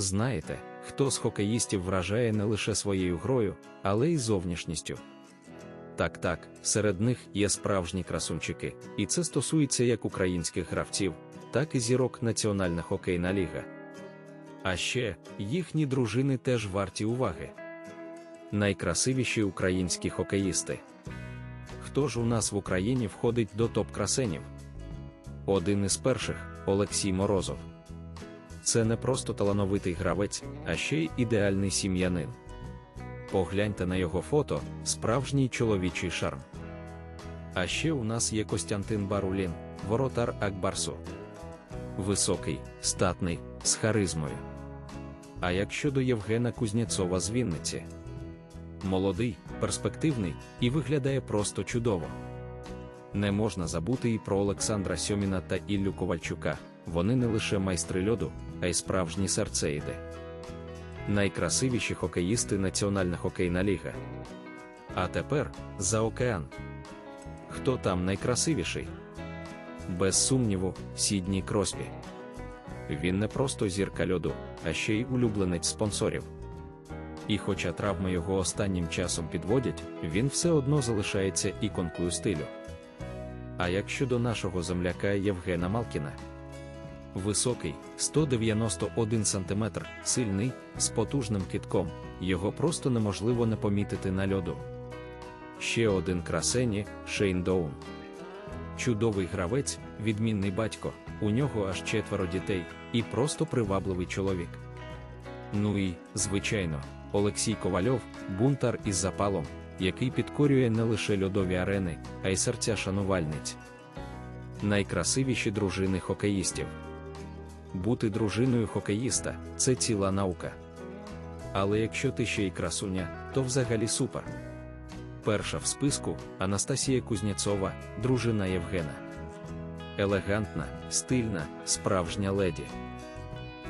Знаєте, хто з хокеїстів вражає не лише своєю грою, але й зовнішністю. Так, так, серед них є справжні красунчики, і це стосується як українських гравців, так і зірок Національна хокейна ліга. А ще їхні дружини теж варті уваги. Найкрасивіші українські хокеїсти. Хто ж у нас в Україні входить до топ-красенів? Один із перших Олексій Морозов. Це не просто талановитий гравець, а ще й ідеальний сім'янин. Погляньте на його фото, справжній чоловічий шарм. А ще у нас є Костянтин Барулін, воротар Акбарсу. Високий, статний, з харизмою. А як щодо Євгена Кузнєцова з Вінниці? Молодий, перспективний і виглядає просто чудово. Не можна забути і про Олександра Сьоміна та Іллю Ковальчука. Вони не лише майстри льоду, а й справжні серцеїди. Найкрасивіші хокеїсти Національна хокейна ліга. А тепер за океан. Хто там найкрасивіший? Без сумніву, Сідні Кросбі. Він не просто зірка льоду, а ще й улюбленець спонсорів. І хоча травми його останнім часом підводять, він все одно залишається іконкою стилю. А як щодо нашого земляка Євгена Малкіна? Високий, 191 см, сильний, з потужним китком, його просто неможливо не помітити на льоду. Ще один красені Шейн Доун. Чудовий гравець, відмінний батько, у нього аж четверо дітей, і просто привабливий чоловік. Ну і, звичайно, Олексій Ковальов, бунтар із запалом, який підкорює не лише льодові арени, а й серця шанувальниць. Найкрасивіші дружини хокеїстів. Бути дружиною хокеїста це ціла наука. Але якщо ти ще й красуня, то взагалі супер. Перша в списку Анастасія Кузнєцова, дружина Євгена. Елегантна, стильна, справжня леді.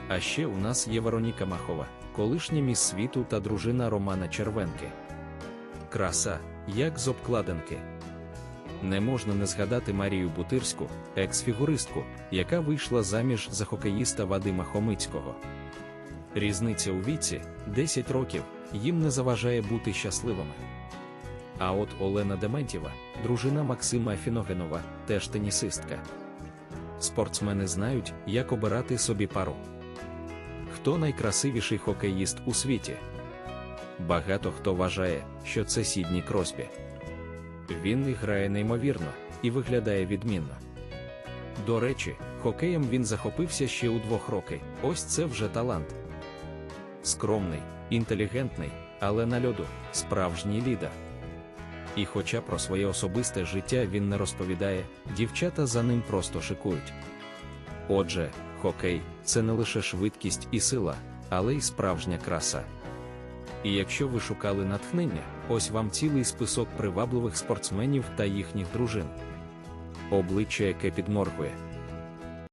А ще у нас є Вероніка Махова, колишня міс світу та дружина Романа Червенки. Краса, як з обкладинки. Не можна не згадати Марію Бутирську, екс-фігуристку, яка вийшла заміж за хокеїста Вадима Хомицького. Різниця у віці 10 років їм не заважає бути щасливими. А от Олена Дементєва, дружина Максима Фіногенова, теж тенісистка. Спортсмени знають, як обирати собі пару. Хто найкрасивіший хокеїст у світі? Багато хто вважає, що це Сідні Кросбі. Він грає неймовірно і виглядає відмінно. До речі, хокеєм він захопився ще у двох роки. Ось це вже талант. Скромний, інтелігентний, але на льоду справжній лідер. І хоча про своє особисте життя він не розповідає, дівчата за ним просто шикують. Отже, хокей це не лише швидкість і сила, але й справжня краса. І якщо ви шукали натхнення, ось вам цілий список привабливих спортсменів та їхніх дружин. Обличчя, яке підморгує.